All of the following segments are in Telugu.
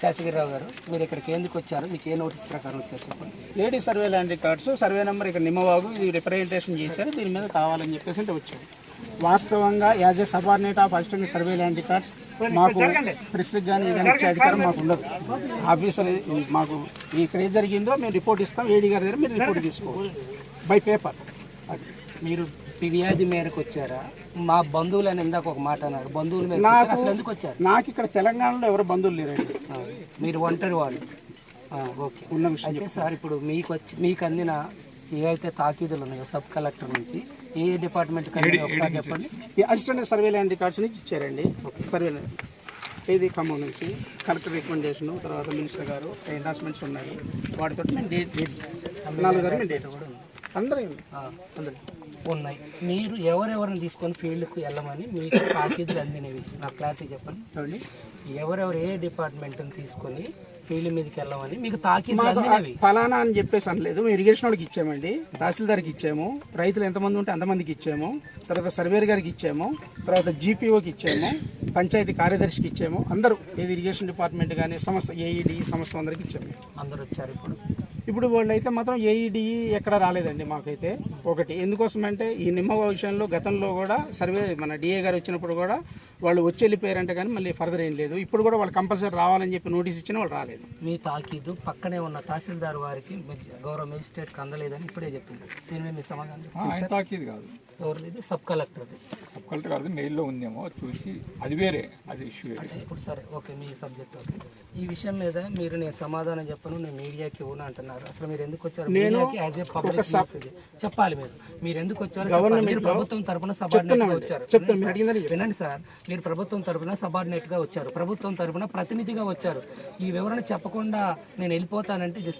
శేషగిరిరావు గారు మీరు ఇక్కడికి ఎందుకు వచ్చారు? మీకు ఏ నోటీస్ ప్రకారం వచ్చారు చెప్పండి. Lady survey land records survey number ఇక్కడ నిమ్మవాగు ఇది రిప్రజెంటేషన్ చేశారు. దీని మీద కావాలని చెప్పేసి అంటే వచ్చాం వాస్తవంగా as a subordinate of assistant survey land records మాకు ప్రెస్కి కానీ ఏదైనా ఇచ్చే అధికారం మాకు ఉండదు. ఆఫీసర్ మాకు ఇక్కడ ఏం జరిగిందో మేము రిపోర్ట్ ఇస్తాం. ఏడీ గారి దగ్గర మీరు రిపోర్ట్ తీసుకోవచ్చు. బై పేపర్ అది. మీరు ఫిర్యాదు మేరకు వచ్చారా? మా బంధువులు అని ఇందాక ఒక మాట అన్నారు. బంధువుల మేరకు నాకు-? అసలు ఎందుకు వచ్చారు? నాకు ఇక్కడ తెలంగాణలో ఎవరు బంధువులు లేరండి. ఆ, మీరు ఒంటరి వాళ్ళు. ఆ, ఓకే. ఉన్న విషయం అయితే సార్ ఇప్పుడు మీకు వచ్చి మీకు అందిన ఏవైతే తాకీదులు ఉన్నాయో సబ్ కలెక్టర్ నుంచి ఏ డిపార్ట్మెంట్ ఒకసారి చెప్పండి. ఈ అసిస్టెంట్ సర్వే ల్యాండ్ రికార్డ్స్ నుంచి ఇచ్చారండి. సర్వే ల్యాండ్ ఇది ఖమ్మం నుంచి కలెక్టర్ రికమెండేషన్ తర్వాత మినిస్టర్ గారు ఎండార్స్మెంట్స్ ఉన్నాయి వాటితో మేము డేట్ డేట్ నాలుగు గారు మేము డేట్ కూడా ఉంది. అందరూ అందరూ. ఉన్నాయి. మీరు ఎవరెవరిని తీసుకొని ఫీల్డ్కి వెళ్ళమని మీకు తాకీదులు అందినవి. నాకు క్లారిటీ చెప్పండి? ఎవరెవరు ఏ డిపార్ట్మెంట్ని తీసుకొని ఫీల్డ్ మీదకి వెళ్ళమని మీకు తాకీదులు అందినవి? ఫలానా అని చెప్పేసి అనలేదు. మేము ఇరిగేషన్ వాళ్ళకి ఇచ్చామండి. తహసీల్దార్కి ఇచ్చాము. రైతులు ఎంతమంది ఉంటే అంతమందికి ఇచ్చాము. తర్వాత సర్వేర్ గారికి ఇచ్చాము. తర్వాత జీపీఓకి ఇచ్చాము. పంచాయతీ కార్యదర్శికి ఇచ్చాము. అందరూ ఏది ఇరిగేషన్ డిపార్ట్మెంట్ కానీ సంస్థ ఏఈడి సంస్థ అందరికి ఇచ్చాము. అందరూ వచ్చారు ఇప్పుడు. ఇప్పుడు వాళ్ళు అయితే మాత్రం ఏఈడిఈ ఎక్కడ రాలేదండి మాకైతే ఒకటి. ఎందుకోసం అంటే ఈ నిమ్మ విషయంలో గతంలో కూడా సర్వే మన డిఏ గారు వచ్చినప్పుడు కూడా వాళ్ళు వచ్చి వెళ్ళిపోయారంటే కానీ మళ్ళీ ఫర్దర్ ఏం లేదు. ఇప్పుడు కూడా వాళ్ళు కంపల్సరీ రావాలని చెప్పి నోటీస్ ఇచ్చినా వాళ్ళు రాలేదు. మీ తాకీదు పక్కనే ఉన్న తహసీల్దార్ వారికి గౌరవ మేజిస్ట్రేట్కి అందలేదని ఇప్పుడే చెప్పింది. దీని మీద మీ సమాధానం తాకిది కాదు. ఎవరిది? సబ్ కలెక్టర్ది. సబ్ కలెక్టర్ కాదు మెయిల్లో ఉందేమో చూసి అది వేరే అది ఇష్యూ అంటే ఇప్పుడు సరే ఓకే మీ సబ్జెక్ట్ ఓకే. ఈ విషయం మీద మీరు నేను సమాధానం చెప్పను నేను మీడియాకి ఇవ్వను అంటున్నారు. అసలు మీరు ఎందుకు వచ్చారు? మీడియాకి యాజ్ ఏ పబ్లిక్ చెప్పాలి మీరు. మీరు ఎందుకు వచ్చారు. మీరు ప్రభుత్వం తరపున సబార్డినేట్గా వచ్చారు. వినండి సార్. మీరు ప్రభుత్వం తరపున సబార్డినేట్గా వచ్చారు. ప్రభుత్వం తరపున ప్రతినిధిగా వచ్చారు. ఈ వివరణ చెప్పకుండా నేను వెళ్ళిపోతానంటే ఇది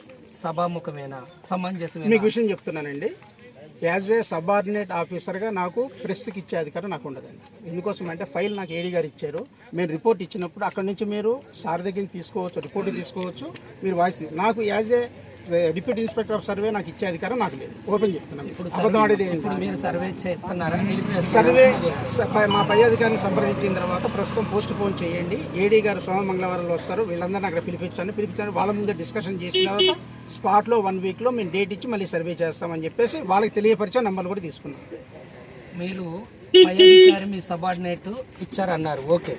సభాముఖమేనా? సమంజసమే మీకు విషయం చెప్తున్నానండి. యాజ్ ఏ సబార్డినేట్ ఆఫీసర్గా నాకు ప్రెస్కి ఇచ్చే అధికారం నాకు ఉండదండి. ఎందుకోసం అంటే ఫైల్ నాకు ఏడీ గారు ఇచ్చారు. మేము రిపోర్ట్ ఇచ్చినప్పుడు అక్కడి నుంచి మీరు సార్ దగ్గర తీసుకోవచ్చు రిపోర్ట్ తీసుకోవచ్చు. మీరు వాయిస్ నాకు as a deputy inspector of survey నాకు ఇచ్చే అధికారం నాకు లేదు. ఓపెన్ చెప్తున్నాను. అబద్ధం ఆడేది మీరు సర్వే చేస్తున్నారా? సర్వే మా పై అధికారిని సంప్రదించిన తర్వాత ప్రస్తుతం పోస్ట్ పోన్ చేయండి. ఏడీ గారు సోమ మంగళవారంలో వస్తారు. వీళ్ళందరినీ అక్కడ పిలిపించాను. పిలిపించాను. వాళ్ళ ముందే డిస్కషన్ చేసిన తర్వాత స్పాట్లో వన్ వీక్లో మేము డేట్ ఇచ్చి మళ్ళీ సర్వే చేస్తామని చెప్పేసి వాళ్ళకి తెలియపరిచే నంబర్లు కూడా తీసుకున్నాం మీరు పై అధికారి మీ సబార్డినేట్ ఇచ్చారన్నారు. ఓకే.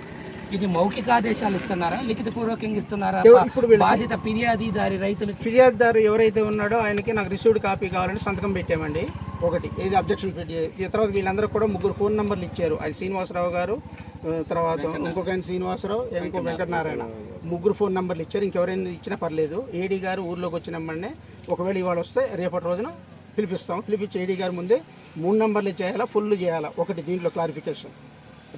ఇది మౌఖిక ఆదేశాలు ఇస్తున్నారా? లిఖిత పూర్వకంగా ఇస్తున్నారా? ఇప్పుడు బాధిత ఫిర్యాదిదారి రైతులకి ఫిర్యాదుదారు ఎవరైతే ఉన్నాడో ఆయనకి నాకు రిసీవ్డ్ కాపీ కావాలని సంతకం పెట్టామండి. ఒకటి ఏది అబ్జెక్షన్ పెట్టి తర్వాత వీళ్ళందరూ కూడా ముగ్గురు ఫోన్ నెంబర్లు ఇచ్చారు. ఆయన శ్రీనివాసరావు గారు తర్వాత ఇంకొక ఆయన శ్రీనివాసరావు ఇంకో వెంకటనారాయణ. ముగ్గురు ఫోన్ నెంబర్లు ఇచ్చారు. ఇంకెవరైనా ఇచ్చినా పర్లేదు. ఏడీ గారు ఊర్లోకి వచ్చిన వెంబడే ఒకవేళ ఇవాళ వస్తే రేపటి రోజున పిలిపిస్తాం. పిలిపించి ఏడీ గారి ముందే మూడు నెంబర్లు చేయాలా? ఫుల్ చేయాలా? ఒకటి దీంట్లో క్లారిఫికేషన్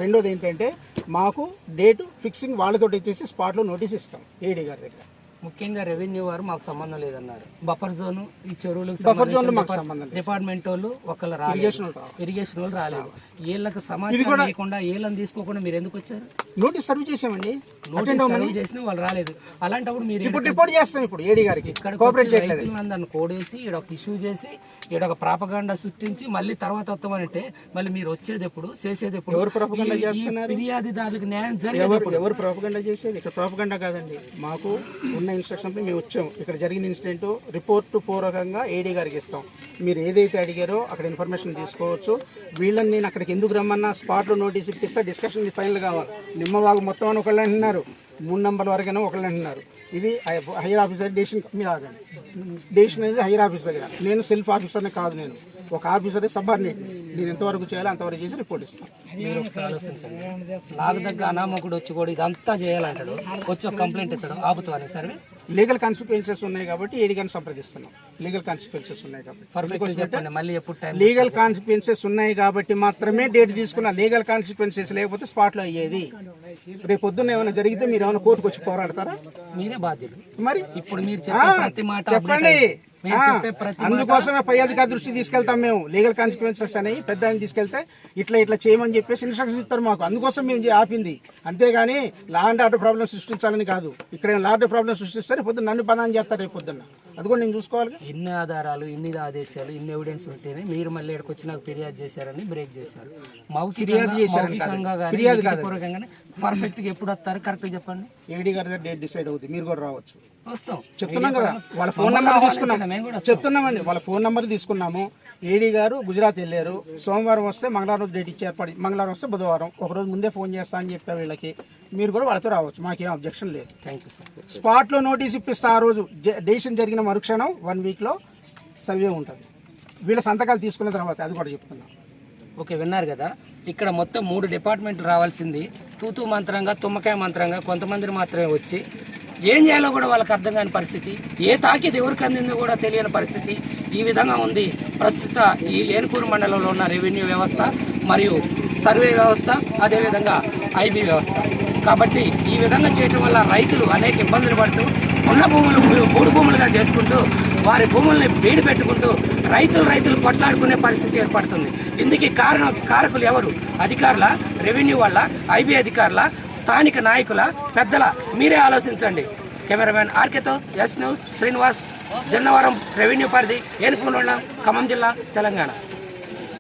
రెండోది ఏంటంటే మాకు డేటు ఫిక్సింగ్ వాళ్ళతో ఇచ్చేసి స్పాట్లో నోటీస్ ఇస్తాం ఏడీ గారి దగ్గర. ముఖ్యంగా రెవెన్యూ వారు మాకు సంబంధం లేదన్నారు. బఫర్ జోన్ ఈ చెరువులకు బఫర్ మాకు సంబంధం. డిపార్ట్మెంట్ వాళ్ళు ఒకళ్ళు ఇరిగేషన్. ఇరిగేషన్ వాళ్ళు రాలేదు. వీళ్ళకి సమాచారం లేకుండా వీళ్ళని తీసుకోకుండా మీరు ఎందుకు వచ్చారు? నోటీస్ సర్వ్ చేసామండి. నోటీస్ సర్వ్ చేసినా వాళ్ళు రాలేదు. అలాంటప్పుడు మీరు ఇప్పుడు రిపోర్ట్ చేస్తాం ఇప్పుడు ఏడీ గారికి. ఇక్కడికి కోఆపరేట్ కోడేసి ఈడ ఒక ఇష్యూ చేసి ఈడ ఒక ప్రాపగాండా సృష్టించి మళ్ళీ తర్వాత వస్తామంటే మళ్ళీ మీరు వచ్చేది ఎప్పుడు చేసేది ఎప్పుడు ఎవరు చేస్తున్నారు? ఫిర్యాదిదారులకు న్యాయం జరిగేది ఎవరు ప్రాపగండా చేసేది? ఇక్కడ ప్రాపగండా కాదండి. మాకు ఉన్న ఇన్స్ట్రక్షన్ మేము వచ్చాము. ఇక్కడ జరిగిన ఇన్సిడెంట్ రిపోర్ట్ పూర్వకంగా ఏడీ గారికి ఇస్తాం. మీరు ఏదైతే అడిగారో అక్కడ ఇన్ఫర్మేషన్ తీసుకోవచ్చు. వీళ్ళని నేను అక్కడికి ఎందుకు రమ్మన్నా స్పాట్లో నోటీస్ ఇప్పిస్తా డిస్కషన్ మీ ఫైనల్ కావాలి. నిమ్మవాగు మొత్తం అని ఒకళ్ళు అంటున్నారు. మూడు నెంబర్ వరకైనా ఒకళ్ళు అంటున్నారు. ఇది హైయర్ ఆఫీసర్ డెసిషన్ మీద ఆగండి. డెసిషన్ అనేది హైయర్ ఆఫీసర్గా నేను సెల్ఫ్ ఆఫీసర్ని కాదు నేను. ఒక ఆఫీసర్ సబార్డినేట్ నేను ఎంతవరకు చేయాలో అంతవరకు చేసి రిపోర్ట్ ఇస్తాను. మీరు ఒకటి ఆలోచించండి. నాకు దగ్గర అనామకుడు వచ్చి కూడా ఇదంతా చేయాలంటాడు. వచ్చి ఒక కంప్లైంట్ ఇస్తాడు. ఆపుతావని సర్వే లీగల్ కాన్సిక్వెన్సెస్ ఉన్నాయి కాబట్టి ఏడిగాని సంప్రదిస్తున్నాం. లీగల్ కాన్సిక్వెన్సెస్ ఉన్నాయి కాబట్టి. చెప్పండి. మళ్ళీ ఎప్పుడు టైం లీగల్ కాన్సిక్వెన్సెస్ ఉన్నాయి కాబట్టి మాత్రమే డేట్ తీసుకున్న లీగల్ కాన్సిక్వెన్సెస్ లేకపోతే స్పాట్లో అయ్యేది. రేపు పొద్దున్న ఏమైనా జరిగితే మీరు ఏమైనా కోర్టుకు వచ్చి పోరాడతారా? మీరే బాధ్యులు. మరి? ఇప్పుడు మీరు చెప్పండి. అందుకోసమే పై అధికారి దృష్టి తీసుకెళ్తాం మేము. లీగల్ కాన్సిక్వెన్సెస్ అనేవి పెద్ద ఆయన తీసుకెళ్తే ఇట్లా ఇట్లా చేయమని చెప్పేసి ఇన్స్ట్రక్షన్స్ ఇస్తారు మాకు. అందుకోసం మేము ఆపింది. అంతేగాని లా అండ్ ఆర్డర్ ప్రాబ్లం సృష్టించాలని కాదు. ఇక్కడ లా అండ్ ప్రాబ్లం సృష్టిస్తే రేపు పొద్దున్న నన్ను పదాన్ని చేస్తారు రేపు పొద్దున్న అది కూడా నేను చూసుకోవాలి ఇన్ని ఆధారాలు ఇన్ని ఆదేశాలు ఇన్ని ఎవిడెన్స్ ఉంటేనే మీరు మళ్ళీ ఇక్కడికి వచ్చి నాకు ఫిర్యాదు చేశారని బ్రేక్ చేశారు. మౌఖికంగా మౌఖికంగా కానీ లిఖితపూర్వకంగానే పర్ఫెక్ట్గా ఎప్పుడు వస్తారు? కరెక్ట్ చెప్పండి. ఏడీ గారి డేట్ డిసైడ్ అవుతుంది మీరు కూడా రావచ్చు. వస్తాం. చెప్తున్నాం కదా వాళ్ళ ఫోన్ నెంబర్ తీసుకున్నాం. చెప్తున్నామండి వాళ్ళ ఫోన్ నెంబర్ తీసుకున్నాము. ఏడీ గారు గుజరాత్ వెళ్ళారు. సోమవారం వస్తే మంగళవారం డేట్ ఇచ్చి ఏర్పాటు మంగళవారం వస్తే బుధవారం. ఒక రోజు ముందే ఫోన్ చేస్తా అని చెప్పా వీళ్ళకి. మీరు కూడా వాళ్ళతో రావచ్చు. మాకేం అబ్జెక్షన్ లేదు. థ్యాంక్ యూ సార్ స్పాట్లో నోటీస్ ఇప్పిస్తా ఆ రోజు. డెసిషన్ జరిగిన మరుక్షణం వన్ వీక్లో సర్వే ఉంటుంది. వీళ్ళ సంతకాలు తీసుకున్న తర్వాత అది కూడా చెప్తున్నాం. ఓకే విన్నారు కదా. ఇక్కడ మొత్తం మూడు డిపార్ట్మెంట్లు రావాల్సింది. తూతూ మంత్రంగా తుమ్మకాయ మంత్రంగా కొంతమందిని మాత్రమే వచ్చి ఏం చేయాలో కూడా వాళ్ళకి అర్థం కాని పరిస్థితి. ఏ తాకిది ఎవరికి అందిందో కూడా తెలియని పరిస్థితి. ఈ విధంగా ఉంది. ప్రస్తుత ఈ ఏనుకూరు మండలంలో ఉన్న రెవెన్యూ వ్యవస్థ మరియు సర్వే వ్యవస్థ అదేవిధంగా ఐబీ వ్యవస్థ. కాబట్టి ఈ విధంగా చేయటం వల్ల రైతులు అనేక ఇబ్బందులు పడుతూ ఉన్న భూములు మూడు భూములుగా చేసుకుంటూ వారి భూముల్ని బీడి పెట్టుకుంటూ రైతులు రైతులు కొట్లాడుకునే పరిస్థితి ఏర్పడుతుంది. ఇందుకు కారణం కారకులు ఎవరు? అధికారుల రెవెన్యూ వాళ్ళ ఐబీ అధికారుల స్థానిక నాయకుల పెద్దల. మీరే ఆలోచించండి. Cameraman ఆర్కేతో S news Srinivas Jannavaram revenue పరిధి ఏనుకూరు ఖమ్మం జిల్లా తెలంగాణ.